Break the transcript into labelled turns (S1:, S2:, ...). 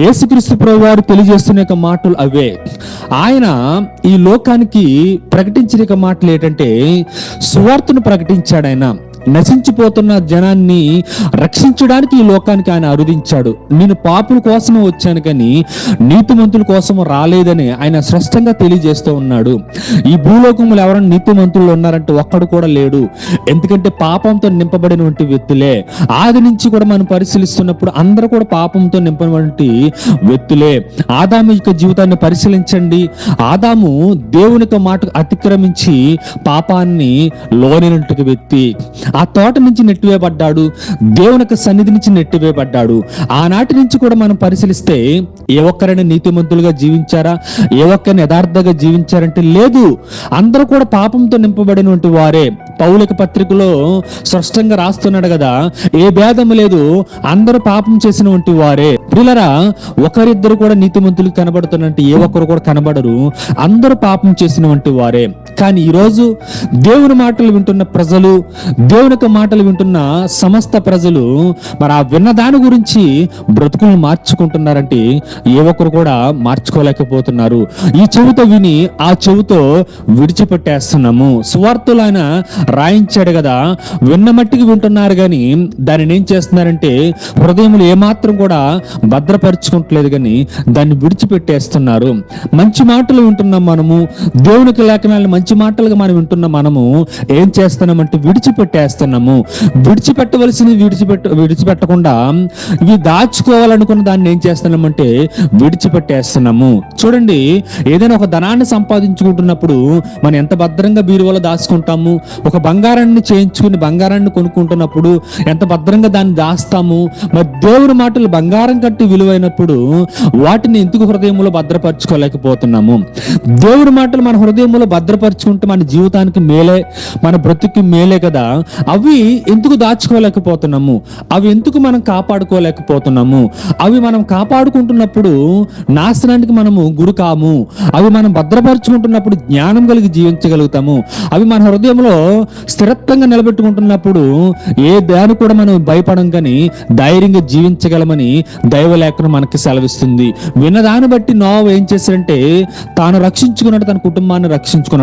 S1: యేసుక్రీస్తు ప్రభు వారు తెలియజేస్తున్న యొక్క మాటలు అవే. ఆయన ఈ లోకానికి ప్రకటించిన యొక్క మాటలు ఏంటంటే సువార్తను ప్రకటించాడు ఆయన. నశించిపోతున్న జనాన్ని రక్షించడానికి ఈ లోకానికి ఆయన అరుదించాడు. నేను పాపుల కోసమే వచ్చాను కానీ నీతిమంతుల కోసం రాలేదని ఆయన స్పష్టంగా తెలియజేస్తూ ఉన్నాడు. ఈ భూలోకంలో ఎవరైనా నీతిమంతులు ఉన్నారంటే ఒక్కడు కూడా లేడు. ఎందుకంటే పాపంతో నింపబడినటువంటి వ్యక్తులే. ఆది నుంచి కూడా మనం పరిశీలిస్తున్నప్పుడు అందరూ కూడా పాపంతో నింపబడినటువంటి వ్యక్తులే. ఆదాము యొక్క జీవితాన్ని పరిశీలించండి. ఆదాము దేవుని యొక్క అతిక్రమించి పాపాన్ని లోనినటువంటి వ్యక్తి. ఆ తోట నుంచి నెట్టివేయబడ్డాడు. దేవుని యొక్క సన్నిధి నుంచి నెట్టివేయబడ్డాడు. ఆనాటి నుంచి కూడా మనం పరిశీలిస్తే ఏ ఒక్కరైనా నీతిమంతులుగా జీవించారా? ఏ ఒక్కరిని యథార్థంగా జీవించారంటే లేదు. అందరూ కూడా పాపంతో నింపబడినటువంటి వారే. పౌలిక పత్రికలో స్పష్టంగా రాస్తున్నాడు కదా ఏ భేదం లేదు అందరూ పాపం చేసినటువంటి వారే. ప్రిలరా ఒకరిద్దరు కూడా నీతిమంతులు కనబడుతున్నట్టు ఏ ఒక్కరు కూడా కనబడరు. అందరూ పాపం చేసినటువంటి వారే. కానీ ఈరోజు దేవుని మాటలు వింటున్న ప్రజలు దేవుని యొక్క మాటలు వింటున్న సమస్త ప్రజలు మరి ఆ విన్న దాని గురించి బ్రతుకులను మార్చుకుంటున్నారంటే ఏ ఒక్కరు కూడా మార్చుకోలేకపోతున్నారు. ఈ చెవితో విని ఆ చెవితో విడిచిపెట్టేస్తున్నాము. సువార్తలు రాయించాడు కదా విన్న మట్టికి వింటున్నారు కానీ దానిని ఏం చేస్తున్నారంటే హృదయములు ఏమాత్రం కూడా భద్రపరుచుకుంటలేదు కానీ దాన్ని విడిచిపెట్టేస్తున్నారు. మంచి మాటలు వింటున్నాం మనము. దేవునికి లేఖనాలను మంచి మాటలుగా మనం వింటున్న మనము ఏం చేస్తున్నామంటే విడిచిపెట్టేస్తున్నాము. విడిచిపెట్టవలసింది విడిచిపెట్ట విడిచిపెట్టకుండా ఇవి దాచుకోవాలనుకున్న దాన్ని ఏం చేస్తున్నామంటే విడిచిపెట్టేస్తున్నాము. చూడండి ఏదైనా ఒక ధనాన్ని సంపాదించుకుంటున్నప్పుడు మనం ఎంత భద్రంగా బీరువాలో దాచుకుంటాము? ఒక బంగారాన్ని చేయించుకుని బంగారాన్ని కొనుక్కుంటున్నప్పుడు ఎంత భద్రంగా దాన్ని దాస్తాము? మరి దేవుని మాటలు బంగారం కట్టి విలువైనప్పుడు వాటిని ఎందుకు హృదయంలో భద్రపరచుకోలేకపోతున్నాము? దేవుని మాటలు మన హృదయంలో భద్రపరచుకుంటే మన జీవితానికి మేలే మన బ్రతుక్కి మేలే కదా. అవి ఎందుకు దాచుకోలేకపోతున్నాము? అవి ఎందుకు మనం కాపాడుకోలేకపోతున్నాము? అవి మనం కాపాడుకుంటున్నప్పుడు నాశనానికి మనము గురి కాము. అవి మనం భద్రపరచుకుంటున్నప్పుడు జ్ఞానం కలిగి జీవించగలుగుతాము. అవి మన హృదయంలో స్థిరత్వంగా నిలబెట్టుకుంటున్నప్పుడు ఏ దాని కూడా మనం భయపడం కానీ ధైర్యంగా జీవించగలమని దైవలేఖనం మనకి సెలవిస్తుంది. విన్నదాన్ని బట్టి నోవ ఏం చేశాడంటే తాను రక్షించుకున్నాడు తన కుటుంబాన్ని రక్షించుకున్నాడు.